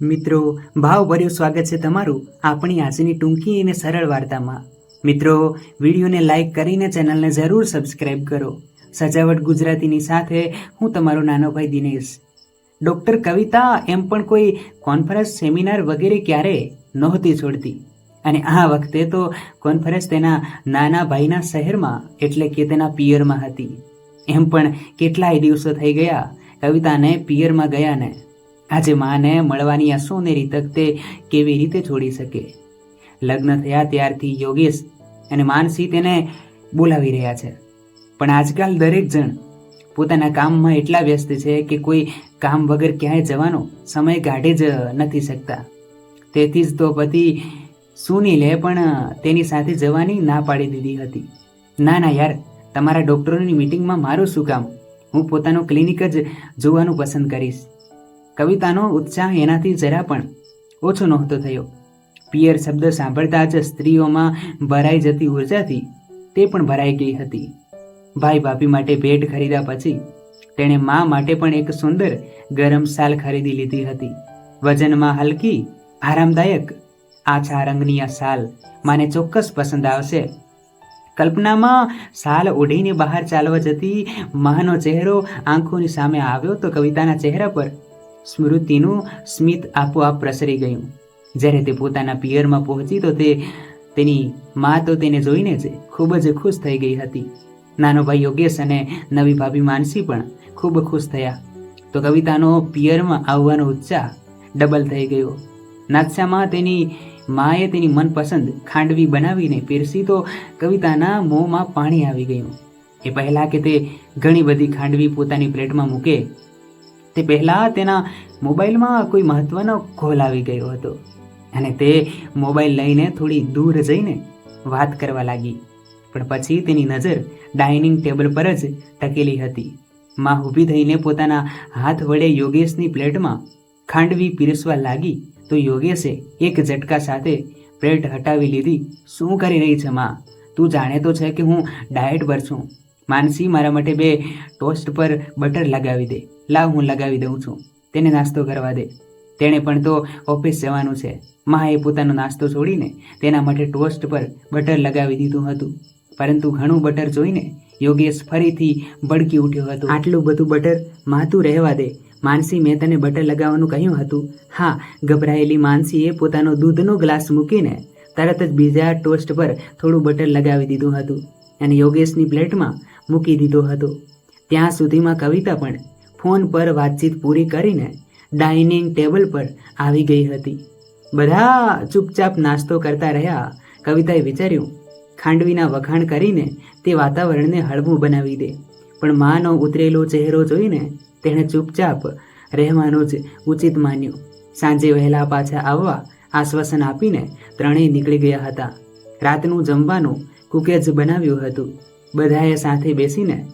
મિત્રો, ભાવભર્યું સ્વાગત છે તમારું આપણી આજની ટૂંકી અને સરળ વાર્તામાં. મિત્રો, વિડીયોને લાઈક કરીને ચેનલને જરૂર સબસ્ક્રાઇબ કરો. સજાવટ ગુજરાતીની સાથે હું તમારો નાનો ભાઈ દિનેશ. ડૉક્ટર કવિતા એમ પણ કોઈ કોન્ફરન્સ સેમિનાર વગેરે ક્યારે નહોતી છોડતી. અને આ વખતે તો કોન્ફરન્સ તેના નાના ભાઈના શહેરમાં એટલે કે તેના પિયરમાં હતી. એમ પણ કેટલાય દિવસો થઈ ગયા કવિતાને પિયરમાં ગયા ને આજે માને મળવાની આ સોનેરી તક તે કેવી રીતે છોડી શકે? લગ્ન થયા ત્યારથી યોગેશ અને માનસી તેને બોલાવી રહ્યા છે. પણ આજકાલ દરેક જણ પોતાના કામમાં એટલા વ્યસ્ત છે કે કોઈ કામ વગર ક્યાંય જવાનો સમય કાઢી જ નથી શકતા. તેથી જ તો પતિ સુનીલે પણ તેની સાથે જવાની ના પાડી દીધી હતી. ના ના યાર, તમારા ડૉક્ટરોની મિટિંગમાં મારું શું કામ? હું પોતાનું ક્લિનિક જ જોવાનું પસંદ કરીશ. કવિતાનો ઉત્સાહ એનાથી જરા પણ ઓછો નહોતો થયો. પિયર શબ્દ સાંભળતા જ સ્ત્રીઓમાં ભરાઈ જતી ઉર્જાથી તે પણ ભરાઈ ગઈ હતી. ભાઈ ભાભી માટે ભેટ ખરીદ્યા પછી તેણે મા માટે પણ એક સુંદર ગરમ શાલ ખરીદી લીધી હતી. વજનમાં હલકી, આરામદાયક આછા રંગની આ શાલ માને ચોક્કસ પસંદ આવશે. કલ્પનામાં શાલ ઓઢીને બહાર ચાલવા જતી માનો ચહેરો આંખોની સામે આવ્યો તો કવિતાના ચહેરા પર સ્મૃતિનું સ્મિત આપોઆપ પ્રસરી ગયું. જ્યારે તે પોતાના પિયરમાં પહોંચી તો તે તેની મા તો તેને જોઈને જ ખૂબ જ ખુશ થઈ ગઈ હતી. નાનો ભાઈ યોગેશ અને નવી ભાભી માનસી પણ ખૂબ ખુશ થયા. તો કવિતાનો પિયરમાં આવવાનો ઉત્સાહ ડબલ થઈ ગયો. નાસ્તામાં તેની માએ તેની મનપસંદ ખાંડવી બનાવીને પીરસી તો કવિતાના મોંમાં પાણી આવી ગયું. એ પહેલાં કે તે ઘણી બધી ખાંડવી પોતાની પ્લેટમાં મૂકે તે પહેલાં તેના મોબાઈલમાં કોઈ મહત્વનો કોલ આવી ગયો હતો. અને તે મોબાઈલ લઈને થોડી દૂર જઈને વાત કરવા લાગી. પણ પછી તેની નજર ડાઇનિંગ ટેબલ પર જ ટકેલી હતી. માં ઊભી થઈને પોતાના હાથ વડે યોગેશની પ્લેટમાં ખાંડવી પીરસવા લાગી તો યોગેશે એક ઝટકા સાથે પ્લેટ હટાવી લીધી. શું કરી રહી છે, માં? તું જાણે તો છે કે હું ડાયટ પર છું. માનસી મારા માટે બે ટોસ્ટ પર બટર લગાવી દે. લાવ હું લગાવી દઉં છું. તેને નાસ્તો કરવા દે. તેણે પણ તો ઓફિસ જવાનું છે. માએ પોતાનો નાસ્તો છોડીને તેના માટે ટોસ્ટ પર બટર લગાવી દીધું હતું. પરંતુ ઘણું બટર જોઈને યોગેશ ફરીથી ભડકી ઉઠ્યો હતો. આટલું બધું બટર માતું રહેવા દે. માનસી મેં તને બટર લગાવવાનું કહ્યું હતું. હા, ગભરાયેલી માનસીએ પોતાનો દૂધનો ગ્લાસ મૂકીને તરત જ બીજા ટોસ્ટ પર થોડું બટર લગાવી દીધું હતું. અને યોગેશની પ્લેટમાં મૂકી દીધો હતો. ત્યાં સુધીમાં કવિતા પણ ફોન પર વાતચીત પૂરી કરીને ડાઇનિંગ ટેબલ પર આવી ગઈ હતી. બધા ચૂપચાપ નાસ્તો કરતા રહ્યા, કવિતાએ વિચાર્યું, ખાંડવીના વખાણ કરીને તે વાતાવરણને હળવું બનાવી દે. પણ માનો ઉતરેલો ચહેરો જોઈને તેણે ચૂપચાપ રહેવાનું જ ઉચિત માન્યું. સાંજે વહેલા પાછા આવવા આશ્વાસન આપીને ત્રણેય નીકળી ગયા હતા. રાતનું જમવાનું કુકે જ બનાવ્યું હતું. બધાએ સાથે બેસીને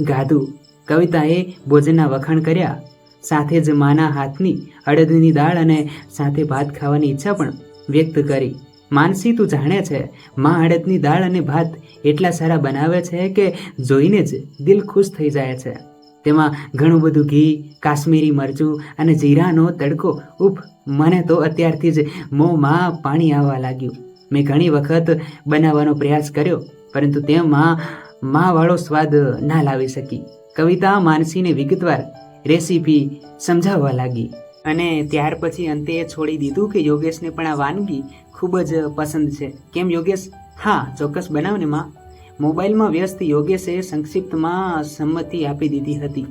ગાધું કવિતાએ ભોજનના વખાણ કર્યા. સાથે જ માના હાથની અડદની દાળ અને સાથે ભાત ખાવાની ઈચ્છા પણ વ્યક્ત કરી. માનસી, તું જાણે છે, માં અડદની દાળ અને ભાત એટલા સારા બનાવે છે કે જોઈને જ દિલ ખુશ થઈ જાય છે. તેમાં ઘણું બધું ઘી, કાશ્મીરી મરચું અને જીરાનો તડકો ઉફ, મને તો અત્યારથી જ મોંમાં પાણી આવવા લાગ્યું. મેં ઘણી વખત બનાવવાનો પ્રયાસ કર્યો, પરંતુ તેમાં માવાળો સ્વાદ ના લાવી શકી. કવિતા માનસીને વિગતવાર રેસીપી સમજાવવા લાગી અને ત્યાર પછી અંતે છોડી દીધું કે યોગેશને પણ આ વાનગી ખૂબ જ પસંદ છે. કેમ યોગેશ? હા, ચોક્કસ બનાવને માં. મોબાઈલમાં વ્યસ્ત યોગેશે સંક્ષિપ્તમાં સંમતિ આપી દીધી હતી.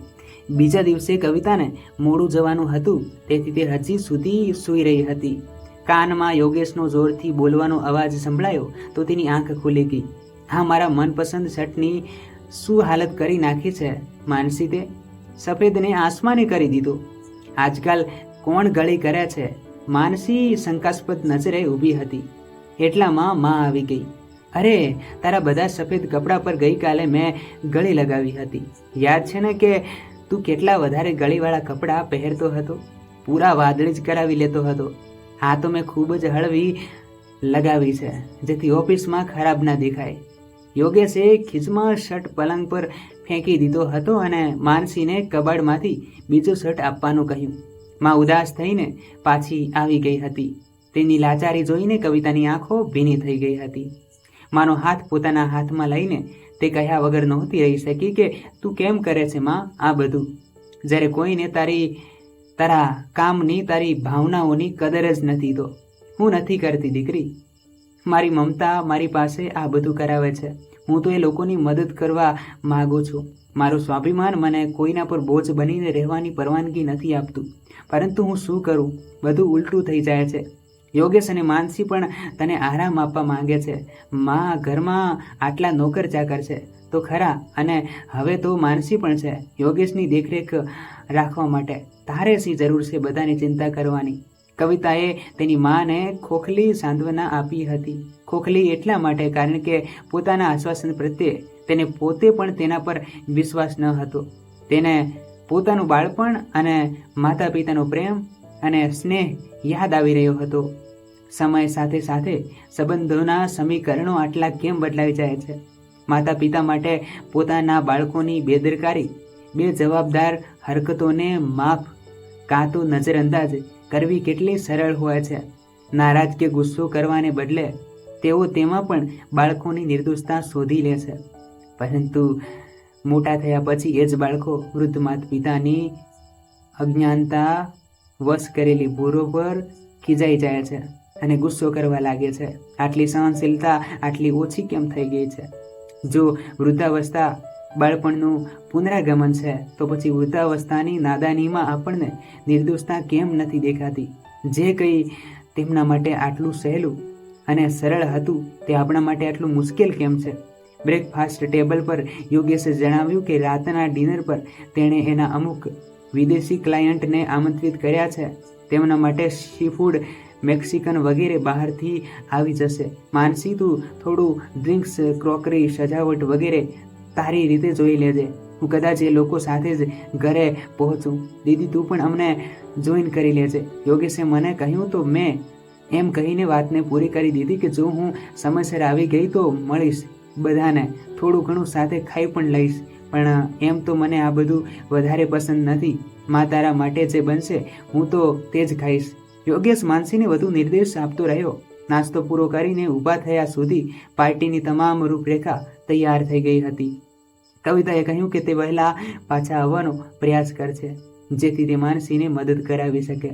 બીજા દિવસે કવિતાને મોડું જવાનું હતું, તેથી તે હજી સુધી સૂઈ રહી હતી. કાનમાં યોગેશનો જોરથી બોલવાનો અવાજ સંભળાયો તો તેની આંખ ખુલી ગઈ. હા, મારા મનપસંદ શર્ટની શું હાલત કરી નાખી છે, માનસી તે? સફેદને આસમાને કરી દીધો. આજકાલ કોણ ગળી કરે છે? માનસી શંકાસ્પદ નજરે ઊભી હતી. એટલામાં માં આવી ગઈ. અરે, તારા બધા સફેદ કપડાં પર ગઈકાલે મેં ગળી લગાવી હતી. યાદ છે ને કે તું કેટલા વધારે ગળીવાળા કપડાં પહેરતો હતો? પૂરા વાદળી જ કરાવી લેતો હતો. આ તો મેં ખૂબ જ હળવી લગાવી છે, જેથી ઓફિસમાં ખરાબ ના દેખાય. યોગેશે ખીચમાં શર્ટ પલંગ પર ફેંકી દીધો હતો અને માનસીને કબાડમાંથી બીજો શર્ટ આપવાનું કહ્યું. માં ઉદાસ થઈને પાછી આવી ગઈ હતી. તેની લાચારી જોઈને કવિતાની આંખો ભીની થઈ ગઈ હતી. માનો હાથ પોતાના હાથમાં લઈને તે કહ્યા વગર નહોતી રહી શકી કે તું કેમ કરે છે માં આ બધું? જ્યારે કોઈને તારી તારા કામની, તારી ભાવનાઓની કદર જ નથી તો હું નથી કરતી દીકરી. મારી મમતા મારી પાસે આ બધું કરાવે છે. હું તો એ લોકોની મદદ કરવા માગું છું. મારું સ્વાભિમાન મને કોઈના પર બોજ બનીને રહેવાની પરવાનગી નથી આપતું. પરંતુ હું શું કરું? બધું ઉલટું થઈ જાય છે. યોગેશ અને માનસી પણ તને આરામ આપવા માંગે છે. માં ઘરમાં આટલા નોકર ચાકર છે. તો ખરા, અને હવે તો માનસી પણ છે. યોગેશની દેખરેખ રાખવા માટે તારે શી જરૂર છે બધાની ચિંતા કરવાની? કવિતાએ તેની માને ખોખલી સાંત્વના આપી હતી. ખોખલી એટલા માટે કારણ કે પોતાના આશ્વાસન પ્રત્યે તેને પોતે પણ તેના પર વિશ્વાસ ન હતો. તેને પોતાનું બાળપણ અને માતા પિતાનો પ્રેમ અને સ્નેહ યાદ આવી રહ્યો હતો. સમય સાથે સાથે સંબંધોના સમીકરણો આટલા કેમ બદલાઈ જાય છે? માતા પિતા માટે પોતાના બાળકોની બેદરકારી, બે જવાબદાર હરકતોને માફ કાં તો નજરઅંદાજ કરવી કેટલી સરળ હોય છે. નારાજ કે ગુસ્સો કરવાને બદલે તેઓ તેમાં પણ બાળકોની નિર્દોષતા શોધી લે છે. પરંતુ મોટા થયા પછી એ જ બાળકો વૃદ્ધ માતા પિતાની અજ્ઞાનતા વશ કરેલી ભૂરો પર ખીજાઈ જાય છે અને ગુસ્સો કરવા લાગે છે. આટલી સહનશીલતા આટલી ઓછી કેમ થઈ ગઈ છે? જો વૃદ્ધાવસ્થા બાળપણનું પુનરાગમન છે, તો પછી વૃદ્ધાવસ્થાની નાદાનીમાં આપણને નિર્દોષતા કેમ નથી દેખાતી? જે કંઈ તેમના માટે આટલું સહેલું અને સરળ હતું, તે આપણા માટે આટલું મુશ્કેલ કેમ છે? બ્રેકફાસ્ટ ટેબલ પર યોગેશે જણાવ્યું કે રાતના ડિનર પર તેણે એના અમુક વિદેશી ક્લાયન્ટને આમંત્રિત કર્યા છે. તેમના માટે સી ફૂડ મેક્સિકન વગેરે બહારથી આવી જશે. માનસી, તું થોડું ડ્રિંક્સ, ક્રોકરી, સજાવટ વગેરે તારી રીતે જોઈ લેજે. હું કદાચ એ લોકો સાથે જ ઘરે પહોંચું. દીદી, તું પણ અમને જોઈન કરી લેજે. યોગેશે મને કહ્યું તો મેં એમ કહીને વાતને પૂરી કરી દીધી કે જો હું સમયસર આવી ગઈ તો મળીશ. બધાને થોડું ઘણું સાથે ખાઈ પણ લઈશ. પણ, એમ તો મને આ બધું વધારે પસંદ નથી. મા તારા માટે જે બનશે, હું તો તે જ ખાઈશ. યોગેશ માનસીને વધુ નિર્દેશ આપતો રહ્યો. નાસ્તો પૂરો કરીને ઊભા થયા સુધી પાર્ટીની તમામ રૂપરેખા તૈયાર થઈ ગઈ હતી. કવિતાએ કહ્યું કે તે વહેલા પાછા આવવાનો પ્રયાસ કરશે, જેથી તે માનસીને મદદ કરાવી શકે.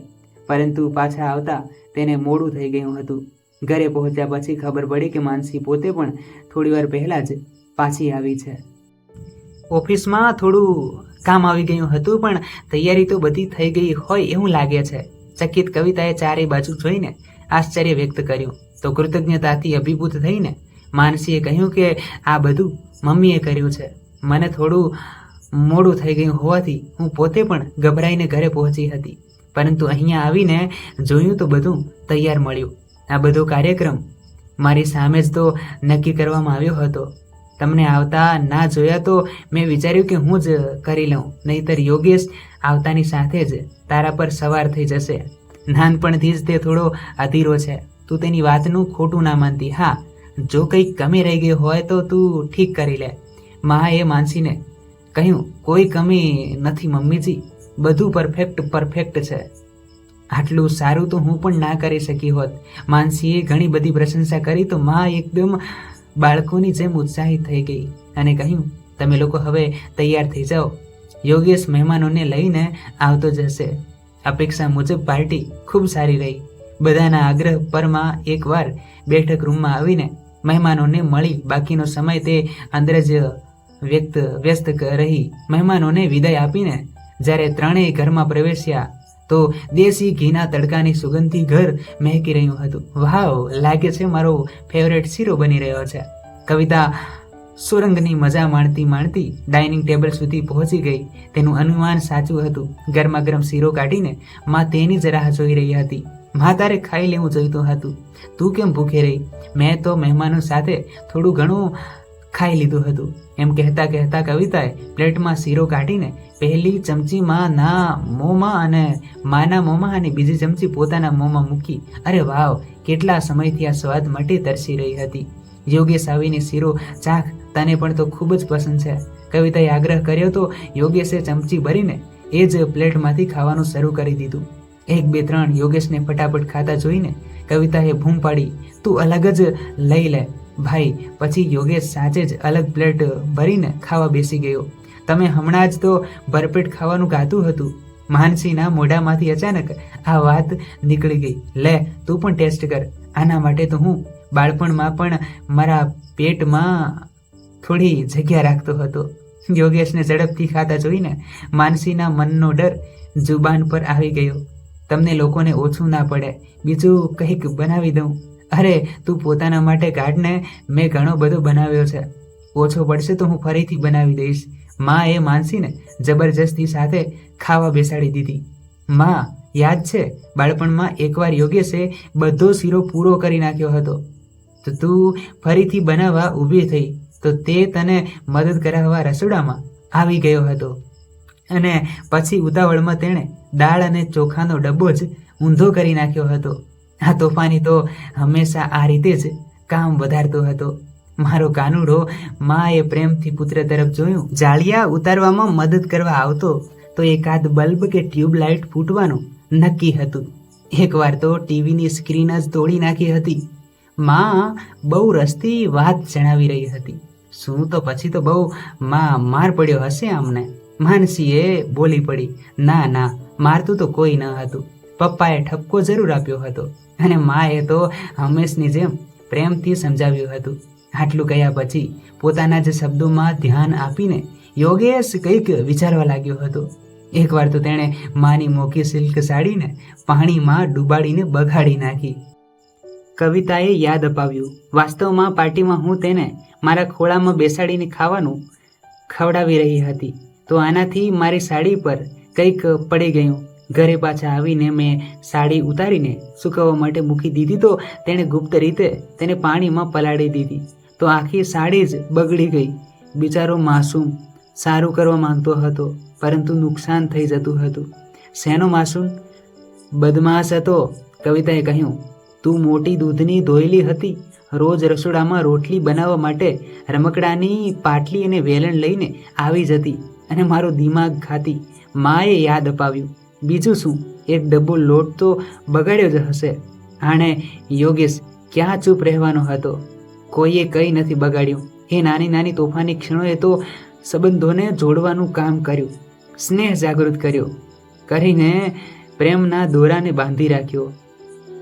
પરંતુ પાછા આવતા તેને મોડું થઈ ગયું હતું. ઘરે પહોંચ્યા પછી ખબર પડી કે માનસી પોતે પણ થોડીવાર પહેલાં જ પાછી આવી છે. ઓફિસમાં થોડું કામ આવી ગયું હતું, પણ તૈયારી તો બધી થઈ ગઈ હોય એવું લાગે છે. ચકિત કવિતાએ ચારે બાજુ જોઈને આશ્ચર્ય વ્યક્ત કર્યું. તો કૃતજ્ઞતાથી અભિભૂત થઈને માનસીએ કહ્યું કે આ બધું મમ્મીએ કર્યું છે. મને થોડું મોડું થઈ ગયું હોવાથી હું પોતે પણ ગભરાઈને ઘરે પહોંચી હતી. પરંતુ અહીંયા આવીને જોયું તો બધું તૈયાર મળ્યું. આ બધો કાર્યક્રમ મારી સામે જ તો નક્કી કરવામાં આવ્યો હતો. તમને આવતા ના જોયા તો મેં વિચાર્યું કે હું જ કરી લઉં. નહીતર યોગેશ આવતાની સાથે જ તારા પર સવાર થઈ જશે. નાનપણથી જ તે થોડો અધીરો છે. તું તેની વાતનું ખોટું ના માનતી. હા, જો કંઈક કમી રહી ગઈ હોય તો તું ઠીક કરી લે. મા એ માનસીને કહ્યું, કોઈ કમી નથી મમ્મીજી. બધું પરફેક્ટ પરફેક્ટ છે. આટલું સારું તો હું પણ ના કરી શકી હોત. માનસીએ ઘણી બધી પ્રશંસા કરી તો મા એકદમ બાળકોની જેમ ઉત્સાહિત થઈ ગઈ અને કહ્યું, તમે લોકો હવે તૈયાર થઈ જાઓ. યોગેશ મહેમાનોને લઈને આવતો જશે. અપેક્ષા મુજબ પાર્ટી ખૂબ સારી રહી. બધાના આગ્રહ પરમાં એકવાર બેઠક રૂમમાં આવીને મહેમાનોને મળી બાકીનો સમય તે અંદર જ વ્યક્ત, વ્યસ્ત રહી. મહેમાનોને વિદાય આપીને જ્યારે ત્રણેય ઘરમાં પ્રવેશ્યા તો દેશી ઘીના તડકાની સુગંધી ઘર મહેકી રહ્યું હતું. વાવ, લાગે છે મારો ફેવરેટ શીરો બની રહ્યો છે. કવિતા સુરંગની મજા માણતી માણતી ડાઇનિંગ ટેબલ સુધી પહોંચી ગઈ. તેનું અનુમાન સાચું હતું. ગરમા ગરમ શીરો કાઢીને માં તેની જ રાહ જોઈ રહી હતી. માં તારે ખાઈ લેવું જોઈતું હતું. તું કેમ ભૂખે રહી? મેં તો મહેમાનો સાથે થોડું ઘણું ખાઈ લીધું હતું. એમ કહેતા કહેતા કવિતાએ પ્લેટમાં શીરો કાઢીને પહેલી ચમચીમાં ના મોંમાં અને માના મોંમાં અને બીજી ચમચી પોતાના મોંમાં મૂકી, અરે વાવ, કેટલા સમયથી આ સ્વાદ માટે તરસી રહી હતી. યોગેશ આવીને શીરો, ચાખ, તને પણ તો ખૂબ જ પસંદ છે. કવિતાએ આગ્રહ કર્યો તો યોગેશે ચમચી ભરીને એ જ પ્લેટમાંથી ખાવાનું શરૂ કરી દીધું. એક બે ત્રણ યોગેશને ફટાફટ ખાતા જોઈને કવિતાએ બૂમ પાડી, તું અલગ જ લઈ લે, ભાઈ. પછી યોગેશ સાચે જ અલગ પ્લેટ ભરીને ખાવા બેસી ગયો. તમે હમણાં જ તો ભરપેટ ખાવાનું ગાતું હતું. માનસીના મોઢામાંથી અચાનક આ વાત નીકળી ગઈ. લે, તું પણ ટેસ્ટ કર. આના માટે તો હું બાળપણમાં પણ મારા પેટમાં થોડી જગ્યા રાખતો હતો. યોગેશને ઝડપથી ખાતા જોઈને માનસીના મનનો ડર જુબાન પર આવી ગયો. તમને લોકોને ઓછું ના પડે. બીજું કંઈક બનાવી દઉં. અરે, તું પોતાના માટે કાઢને મેં ઘણો બધો બનાવ્યો છે. ઓછો પડશે તો હું ફરીથી બનાવી દઈશ. માં એ માનસીને જબરજસ્તી સાથે ખાવા બેસાડી દીધી. માં, યાદ છે, બાળપણમાં એકવાર યોગેશે બધો શીરો પૂરો કરી નાખ્યો હતો. તો તું ફરીથી બનાવવા ઊભી થઈ. તો તે તને મદદ કરાવવા રસોડામાં આવી ગયો હતો. અને પછી ઉતાવળમાં તેણે દાળ અને ચોખાનો ડબ્બો જ ઊંધો કરી નાખ્યો હતો. આ તોફાની તો હંમેશા આ રીતે જ કામ વધારતો હતો. મારો કાનુડો માએ પ્રેમથી પુત્ર તરફ જોયું. જાળિયા ઉતારવામાં મદદ કરવા આવતો તો એકાદ બલ્બ કે ટ્યુબલાઇટ ફૂટવાનું નક્કી હતું. એકવાર તો ટીવીની સ્ક્રીન જ તોડી નાખી હતી. માં બહુ રસતી વાત જણાવી રહી હતી. શું તો પછી તો બહુ માં માર પડ્યો હશે આમને. માનસીએ બોલી પડી, ના ના, મારતું તો કોઈ ન હતું. પપ્પાએ ઠપકો જરૂર આપ્યો હતો અને માએ તો હંમેશની જેમ પ્રેમથી સમજાવ્યું હતું. આટલું કહ્યા પછી પોતાના જ શબ્દોમાં ધ્યાન આપીને યોગેશ કંઈક વિચારવા લાગ્યો હતો. એકવાર તો તેણે માની મોકી સિલ્ક સાડીને પાણીમાં ડૂબાડીને બગાડી નાખી. કવિતાએ યાદ અપાવ્યું, વાસ્તવમાં પાર્ટીમાં હું તેને મારા ખોળામાં બેસાડીને ખાવાનું ખવડાવી રહી હતી. તો આનાથી મારી સાડી પર કંઈક પડી ગયું. ઘરે પાછા આવીને મેં સાડી ઉતારીને સૂકવવા માટે મૂકી દીધી તો તેણે ગુપ્ત રીતે તેને પાણીમાં પલાળી દીધી. તો આખી સાડી જ બગડી ગઈ. બિચારો માસૂમ સારું કરવા માંગતો હતો, પરંતુ નુકસાન થઈ જતું હતું. શેનો માસૂમ? બદમાશ હતો, કવિતાએ કહ્યું. તું મોટી દૂધની ધોયેલી હતી. રોજ રસોડામાં રોટલી બનાવવા માટે રમકડાની પાટલી અને વેલણ લઈને આવી જતી. અને મારો દિમાગ ખાતી માએ યાદ અપાવ્યું. બીજું શું? એક ડબ્બો લોટ તો બગાડ્યો જ હશે. આણે યોગેશ ક્યાં ચૂપ રહેવાનો હતો? કોઈએ કંઈ નથી બગાડ્યું. એ નાની નાની તોફાની ક્ષણોએ તો સંબંધોને જોડવાનું કામ કર્યું. સ્નેહ જાગૃત કર્યો. કરીને પ્રેમના દોરાને બાંધી રાખ્યો.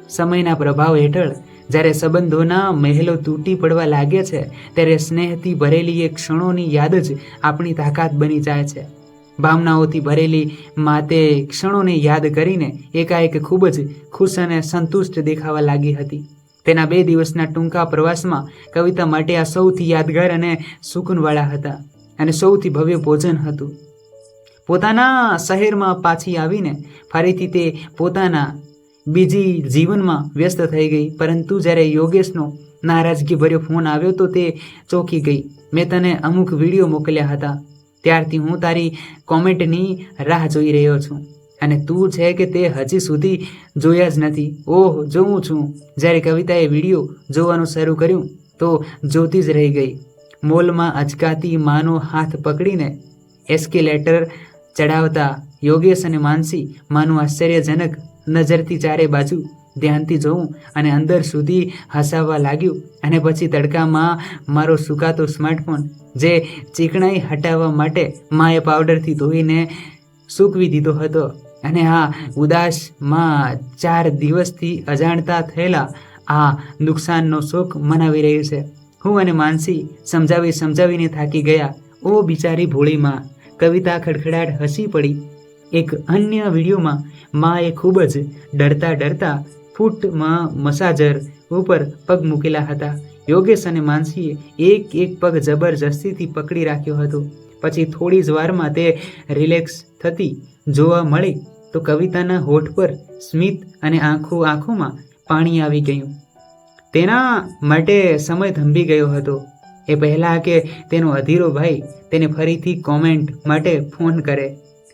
સમયના પ્રભાવ હેઠળ જ્યારે સંબંધોના મહેલો તૂટી પડવા લાગે છે, ત્યારે સ્નેહથી ભરેલી એ ક્ષણોની યાદ જ આપણી તાકાત બની જાય છે. ભાવનાઓથી ભરેલી માતે ક્ષણોને યાદ કરીને એકાએક ખૂબ જ ખુશ અને સંતુષ્ટ દેખાવા લાગી હતી. તેના બે દિવસના ટૂંકા પ્રવાસમાં કવિતા માટે આ સૌથી યાદગાર અને સુકૂનવાળા હતા અને સૌથી ભવ્ય ભોજન હતું. પોતાના શહેરમાં પાછી આવીને ફરીથી તે પોતાના બીજી જીવનમાં વ્યસ્ત થઈ ગઈ. પરંતુ જ્યારે યોગેશનો નારાજગી ભર્યો ફોન આવ્યો તો તે ચોંકી ગઈ. મેં તને અમુક વીડિયો મોકલ્યા હતા. ત્યારથી હું તારી કોમેન્ટની રાહ જોઈ રહ્યો છું. અને તું છે કે તે હજી સુધી જોયા જ નથી. ઓહ, જોઉં છું. જ્યારે કવિતાએ વીડિયો જોવાનું શરૂ કર્યું, તો જોતી જ રહી ગઈ. મોલમાં અચકાતી માનો હાથ પકડીને એસ્કેલેટર ચડાવતા યોગેશ અને માનસી માનું આશ્ચર્યજનક નજરથી ચારે બાજુ ધ્યાનથી જોઉં અને અંદર સુધી હસાવવા લાગ્યું. અને પછી તડકામાં મારો સુકાતો સ્માર્ટફોન જે ચીકણાઈ હટાવવા માટે માએ પાવડરથી ધોઈને સૂકવી દીધો હતો. અને આ ઉદાસમાં ચાર દિવસથી અજાણતા થયેલા આ નુકસાનનો શોક મનાવી રહ્યું છે. હું અને માનસી સમજાવી સમજાવીને થાકી ગયા. ઓ બિચારી ભોળીમાં, કવિતા ખડખડાટ હસી પડી. એક અન્ય વિડીયોમાં માએ ખૂબ જ ડરતા ડરતા ફૂટમાં મસાજર ઉપર પગ મૂકેલા હતા. યોગેશ અને માનસીએ એક એક પગ જબરજસ્તીથી પકડી રાખ્યો હતો. પછી થોડી જ વારમાં તે રિલેક્સ થતી જોવા મળી તો કવિતાના હોઠ પર સ્મિત અને આંખો આંખોમાં પાણી આવી ગયું. તેના માટે સમય થંભી ગયો હતો. એ પહેલાં કે તેનો અધીરો ભાઈ તેને ફરીથી કોમેન્ટ માટે ફોન કરે.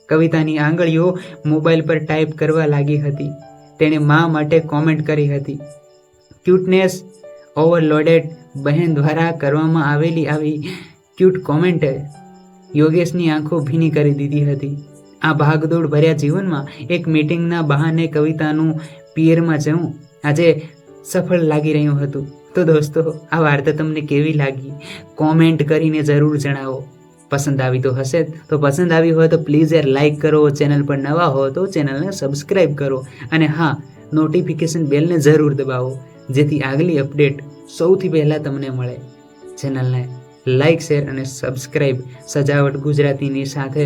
કવિતાની આંગળીઓ મોબાઈલ પર ટાઈપ કરવા લાગી હતી. તેણે મા માટે કોમેન્ટ કરી હતી. ક્યુટનેસ ઓવરલોડેડ બહેન દ્વારા કરવામાં આવેલી આવી ક્યુટ કોમેન્ટે યોગેશની આંખો ભીની કરી દીધી હતી. આ ભાગદોડ ભર્યા જીવનમાં એક મીટિંગના બહાને કવિતાનું પિયરમાં જવું આજે સફળ લાગી રહ્યું હતું. તો દોસ્તો, આ વાર્તા તમને કેવી લાગી? કોમેન્ટ કરીને જરૂર જણાવો. પસંદ આવી તો હશે તો પસંદ આવી હોય તો પ્લીઝ યાર લાઇક કરો. ચેનલ પર નવા હો તો ચેનલને સબસ્ક્રાઈબ કરો. અને હા નોટિફિકેશન બેલને જરૂર દબાવો, જેથી આગલી અપડેટ સૌથી પહેલાં તમને મળે. ચેનલને લાઇક શેર અને સબસ્ક્રાઈબ સજાવટ ગુજરાતીની સાથે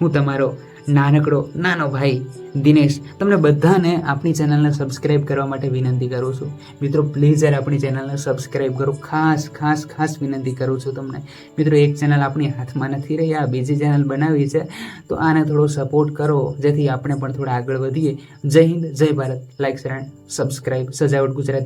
હું તમારો નાનકડો, નાનો ભાઈ, દિનેશ, તમને બધાને આપણી ચેનલને સબસ્ક્રાઈબ કરવા માટે વિનંતી કરું છું. મિત્રો પ્લીઝ યાર આપણી ચેનલને સબસ્ક્રાઈબ કરો. ખાસ ખાસ ખાસ વિનંતી કરું છું તમને. મિત્રો, એક ચેનલ આપણી હાથમાં નથી રહી, આ બીજી ચેનલ બનાવી છે. તો આને થોડો સપોર્ટ કરો, જેથી આપણે પણ થોડા આગળ વધીએ. જય હિન્દ, જય ભારત. લાઈક શેર સબસ્ક્રાઈબ સજાવટ ગુજરાતી.